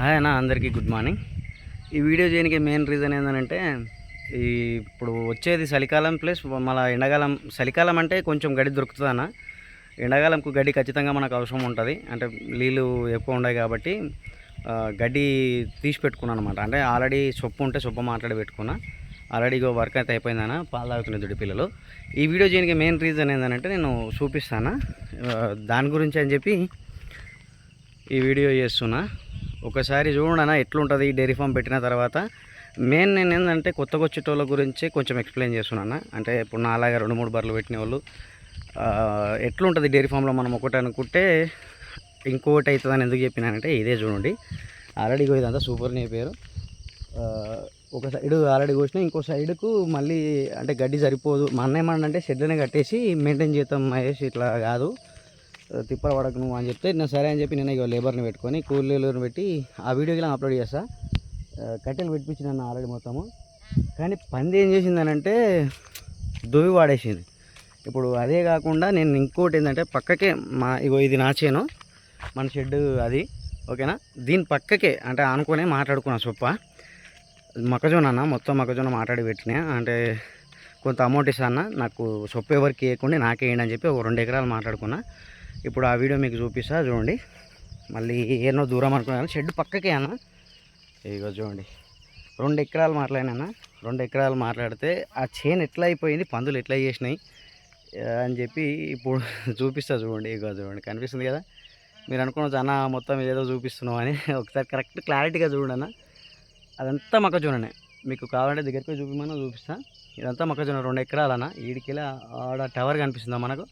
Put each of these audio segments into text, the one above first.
Hi అన్న అందరికీ good morning. ఈ వీడియో చేయడానికి మెయిన్ రీజన్ ఏంటంటే ఈ ఇప్పుడు వచ్చేది చలికాలం ప్లస్ మళ్ళీ ఎండాకాలం చలికాలం అంటే కొంచెం గడి దొరుకుతుంది అన్న. ఎండాకాలంకు గడ్డి ఖచ్చితంగా మనకు అవసరం ఉంటుంది. అంటే నీళ్ళు ఎక్కువ ఉన్నాయి కాబట్టి గడ్డి తీసి పెట్టుకున్నాను అనమాట అంటే ఆల్రెడీ సొప్పు ఉంటే సొప్పు మాట్లాడి పెట్టుకున్నా. ఆల్రెడీ ఇగో వర్క్ అయితే అయిపోయిందన్న పాలు తాగుతున్నాయి దుడి పిల్లలు. ఈ వీడియో చేయడానికి మెయిన్ రీజన్ ఏంటంటే నేను చూపిస్తాను. దాని గురించి అని చెప్పి ఈ వీడియో చేస్తున్నా. ఒకసారి చూడనా ఎట్లుంటుంది ఈ డైరీ ఫామ్ పెట్టిన తర్వాత. మెయిన్ నేను ఏంటంటే కొత్తగా వచ్చేటోళ్ళ గురించి కొంచెం ఎక్స్ప్లెయిన్ చేస్తున్నాను అంటే ఇప్పుడు నా అలాగే రెండు మూడు బర్రెలు పెట్టిన వాళ్ళు ఎట్లుంటుంది డైరీ ఫామ్లో మనం ఒకటి అనుకుంటే ఇంకొకటి అవుతుందని ఎందుకు చెప్పినానంటే ఇదే చూడండి. ఆల్రెడీ ఇదంతా సూపర్ని అయిపోయారు ఒక సైడ్ ఆల్రెడీ కోసిన ఇంకో సైడ్కు మళ్ళీ అంటే గడ్డి సరిపోదు. మా అన్న ఏమన్నంటే షెడ్లనే కట్టేసి మెయింటైన్ చేద్దాం మహేష్ ఇట్లా కాదు. తిప్పలు పడకు నువ్వు అని చెప్తే నేను సరే అని చెప్పి నేను ఇక లేబర్ని పెట్టుకొని కూలీలను పెట్టి ఆ వీడియోకి అప్లోడ్ చేస్తా. ఆ, కట్టెలు పెట్టించిన ఆల్రెడీ మొత్తము. కానీ పంది ఏం చేసిందనంటే దువ్వి వాడేసింది. ఇప్పుడు అదే కాకుండా నేను ఇంకోటి ఏంటంటే పక్కకే మా ఇగో ఇది నా చేను మన షెడ్ అది ఓకేనా? దీని పక్కకే అంటే అనుకునే మాట్లాడుకున్నా చొప్ప మొక్కజొన్న అన్న మొత్తం మొక్కజొన్న మాట్లాడి పెట్టినా అంటే కొంత అమౌంట్ ఇస్తాను నాకు చొప్ప ఎవరికి వేయకుండా నాకే వేయండి అని చెప్పి ఒక రెండు ఎకరాలు మాట్లాడుకున్నా. ఇప్పుడు ఆ వీడియో మీకు చూపిస్తా చూడండి. మళ్ళీ ఏనో దూరం అనుకున్నాను. షెడ్ పక్కకే అన్న. ఇగో చూడండి. రెండు ఎకరాలు మాట్లాడినా రెండు ఎకరాలు మాట్లాడితే ఆ చేను ఎట్లా అయిపోయింది? పందులు ఎట్లా చేసినాయి? అని చెప్పి ఇప్పుడు చూపిస్తా చూడండి. ఇగో చూడండి. కనిపిస్తుంది కదా? మీరు అనుకున్న అన్న మొత్తం ఏదో చూపిస్తున్నావు అని. ఒకసారి కరెక్ట్ క్లారిటీగా చూడండి అన్న. అదంతా చూడండి మీకు కావాలంటే దగ్గరికి పోయి చూపిమన్నా చూపిస్తా. ఇదంతా మొక్కజొన్న రెండు ఎకరాలన్న. ఈడికెళ్ళి ఆడ టవర్ కనిపిస్తుందా మనకు?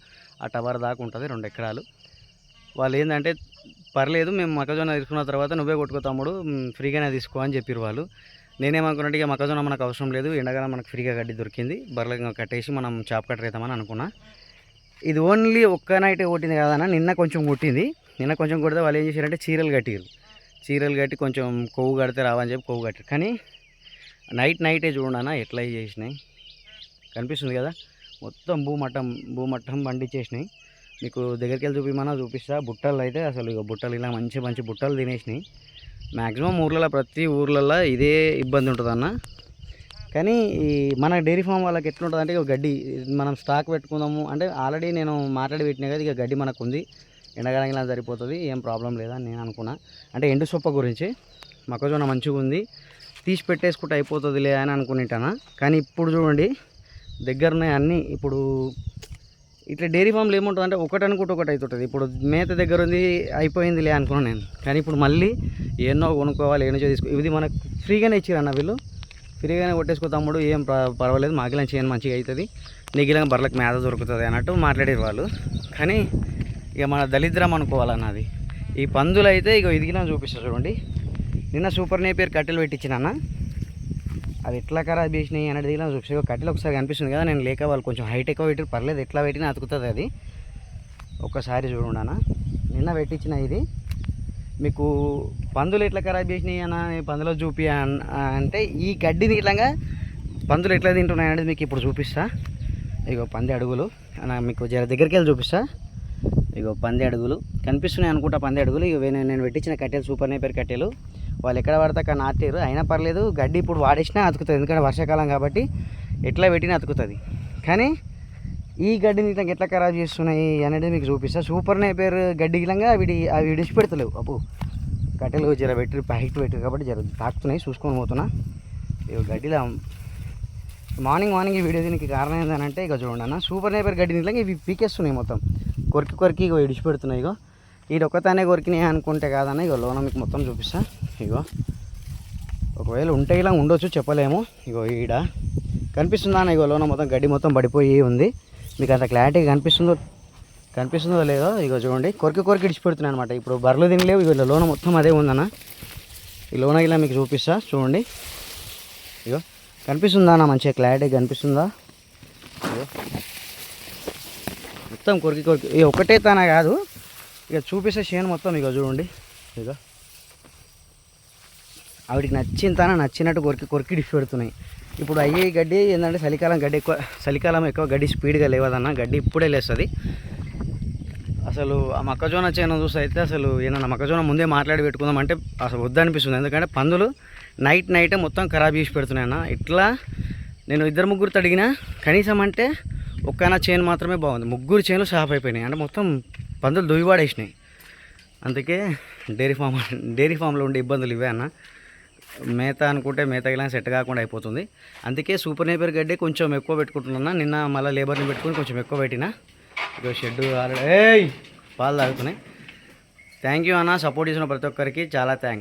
ఆ టవర్ దాకా ఉంటుంది రెండు ఎకరాలు. వాళ్ళు ఏంటంటే పర్లేదు మేము మొక్కజొన్న తీసుకున్న తర్వాత నువ్వే కొట్టుకో తమ్ముడు ఫ్రీగానే తీసుకో అని చెప్పారు వాళ్ళు. నేనేమనుకున్నట్టు ఇక మొక్కజొన్న మనకు అవసరం లేదు ఎండగానే మనకు ఫ్రీగా గడ్డి దొరికింది బర్రెలు కట్టేసి మనం చాప్ కట్టర్ అవుతామని అనుకున్నా. ఇది ఓన్లీ ఒక్క నైట్ కొట్టింది కాదన్న నిన్న కొంచెం కొట్టింది. నిన్న కొంచెం కొడితే వాళ్ళు ఏం చేశారంటే చీరలు కట్టిరు చీరలు కట్టి కొంచెం కొవ్వు కడితే రావని చెప్పి కొవ్వు కట్టారు కానీ నైట్ నైటే చూడనా ఎట్లా చేసినాయి? కనిపిస్తుంది కదా? మొత్తం భూమట్టం భూమట్టం పండించేసినాయి. మీకు దగ్గరికి వెళ్ళి చూపిమన్నా చూపిస్తా. బుట్టలు అయితే అసలు ఇక బుట్టలు ఇలా మంచి మంచి బుట్టలు తినేసినాయి. మ్యాక్సిమం ఊర్లలో ప్రతి ఊర్లలో ఇదే ఇబ్బంది ఉంటుంది అన్న కానీ ఈ మన డైరీ ఫామ్ వాళ్ళకి ఎట్లుంటుంది అంటే ఇక గడ్డి మనం స్టాక్ పెట్టుకుందాము. అంటే ఆల్రెడీ నేను మాట్లాడి పెట్టినా కదా ఇక గడ్డి మనకు ఉంది ఎండగడానికి ఇలా సరిపోతుంది ఏం ప్రాబ్లం లేదని నేను అనుకున్నా. అంటే ఎండు సొప్ప గురించి. మొక్కజొన్న మంచిగా ఉంది తీసి పెట్టేసుకుంటే అయిపోతుందిలే అని అనుకునేటానా? కానీ ఇప్పుడు చూడండి దగ్గరనే అన్నీ ఇప్పుడు ఇట్లా డైరీ ఫామ్లు ఏముంటుంది అంటే ఒకటి అనుకుంటే ఒకటి అవుతుంటుంది ఇప్పుడు మేత దగ్గర ఉంది అయిపోయిందిలే అనుకున్నాను నేను. కానీ ఇప్పుడు మళ్ళీ ఎన్నో కొనుక్కోవాలి ఎన్నో తీసుకో ఇది మనకు ఫ్రీగానే ఇచ్చారు వీళ్ళు. ఫ్రీగానే కొట్టేసుకో తమ్ముడు ఏం పర్వాలేదు పర్వాలేదు. మాకిలా చేయని మంచిగా అవుతుంది నీకు బర్రెలకు మేత దొరుకుతుంది అన్నట్టు మాట్లాడేది వాళ్ళు. కానీ ఇక మన దళిద్రం అనుకోవాలన్నది. ఈ పందులు అయితే ఇక ఇదిగినా చూపిస్తారు చూడండి. నిన్న సూపర్ నేపియర్ కట్టెలు పెట్టించిన అన్న. అది ఎట్లా ఖరాబ్ చేసినాయి అనేది ఇలా చూపిస్తే కట్టెలు ఒకసారి కనిపిస్తుంది కదా నేను లేక వాళ్ళు కొంచెం హైట్ ఎక్కువ పెట్టి పర్లేదు ఎట్లా పెట్టినా అతుకుతుంది అది. ఒక్కసారి చూడండి అన్న. నిన్న పెట్టించిన ఇది. మీకు పందులు ఎట్లా ఖరాబ్ చేసినాయి అన్న? పందులో చూపి అంటే ఈ గడ్డిని ఇట్లాగా పందులు ఎట్లా తింటున్నాయి అనేది మీకు ఇప్పుడు చూపిస్తా. ఇగో పంది అడుగులు. అన్న మీకు జర దగ్గరికి వెళ్ళి చూపిస్తా. ఇగో పంది అడుగులు. కనిపిస్తున్నాయి అనుకుంటా పంది అడుగులు. ఇక నేను పెట్టించిన కట్టెలు సూపర్ నేపర్ కట్టెలు. వాళ్ళు ఎక్కడ పడితే అక్కడ నాటారు అయినా పర్లేదు గడ్డి ఇప్పుడు వాడేసినా అతుకుతుంది. ఎందుకంటే వర్షాకాలం కాబట్టి ఎట్లా పెట్టినా అతుకుతుంది. కానీ ఈ గడ్డిని ఇట్లా ఎట్లా ఖరాబ్ చేస్తున్నాయి అనేది మీకు చూపిస్తా. సూపర్ పేరు గడ్డి గిలంగా. వీడి అవి విడిచి పెడతలేవు. అప్పు కట్టెలు జర పెట్టి హైట్ పెట్టారు కాబట్టి జర తాకుతున్నాయి. చూసుకొని పోతున్నా. ఇక గడ్డిలో మార్నింగ్ మార్నింగ్ ఈ వీడియో దీనికి కారణం ఏంటంటే ఇక చూడండి అన్న. సూపర్ నేపర్ గడ్డి ఇట్లా ఇవి పీకేస్తున్నాయి మొత్తం. కొరికి కొరికి ఇగో ఇడిచి పెడుతున్నాయి ఇగో. ఈ ఒక్కతానే కొరికినాయి అనుకుంటే కాదన్న. ఇగో లోన మీకు మొత్తం చూపిస్తా. ఇగో ఒకవేళ ఉంటే ఇలా ఉండొచ్చు చెప్పలేము. ఇగో ఈడ కనిపిస్తుందా అన్న ఇగో లోన మొత్తం గడ్డి మొత్తం పడిపోయి ఉంది. మీకు అంత క్లారిటీగా కనిపిస్తుందో కనిపిస్తుందో లేదో ఇగో చూడండి. కొరికి కొరికి ఇడిచిపెడుతున్నాయి అనమాట ఇప్పుడు బర్రెలు తినలేవు ఇగో లోన మొత్తం అదే ఉందన్న. ఈ లోన ఇలా మీకు చూపిస్తా చూడండి. ఇగో కనిపిస్తుందా అన్న మంచిగా క్లారిటీ కనిపిస్తుందా? ఇగో మొత్తం కొరికి కొరికి ఒకటే తన కాదు. ఇక చూపిస్తే చేను మొత్తం ఇక చూడండి. ఇక ఆవిడికి నచ్చిన తన నచ్చినట్టు కొరికి కొరికి డిష్ పెడుతున్నాయి. ఇప్పుడు అయ్యే గడ్డి ఏంటంటే చలికాలం గడ్డి ఎక్కువ చలికాలం ఎక్కువ గడ్డి స్పీడ్గా లేవదన్న గడ్డి ఇప్పుడే లేస్తుంది. అసలు ఆ మొక్కజొన్న చేను చూస్తే అయితే అసలు ఏమన్నా మొక్కజొన్న ముందే మాట్లాడి పెట్టుకుందాం అంటే అసలు వద్దనిపిస్తుంది. ఎందుకంటే పందులు నైట్ నైటే మొత్తం ఖరాబ్ చేసి పెడుతున్నాయి అన్న ఇట్లా నేను ఇద్దరు ముగ్గురు అడిగినా కనీసం అంటే ఒక్కనా చేను మాత్రమే బాగుంది. ముగ్గురు చైన్లు సాఫ్ అయిపోయినాయి. అంటే మొత్తం పందులు దువ్వివాడేసినాయి. అందుకే డైరీ ఫామ్ డైరీ ఫామ్లో ఉండే ఇబ్బందులు ఇవే అన్న. మేత అనుకుంటే మేత సెట్ కాకుండా అయిపోతుంది. అందుకే సూపర్ నేపర్ గడ్డి కొంచెం ఎక్కువ పెట్టుకుంటున్నా. నిన్న మళ్ళీ లేబర్ని పెట్టుకుని కొంచెం ఎక్కువ పెట్టిన. ఇక షెడ్ ఆల్రెడీ ఏయ్! పాలు తాగుతున్నాయి. థ్యాంక్ యూ అన్న. సపోర్ట్ చేసిన ప్రతి ఒక్కరికి చాలా థ్యాంక్స్.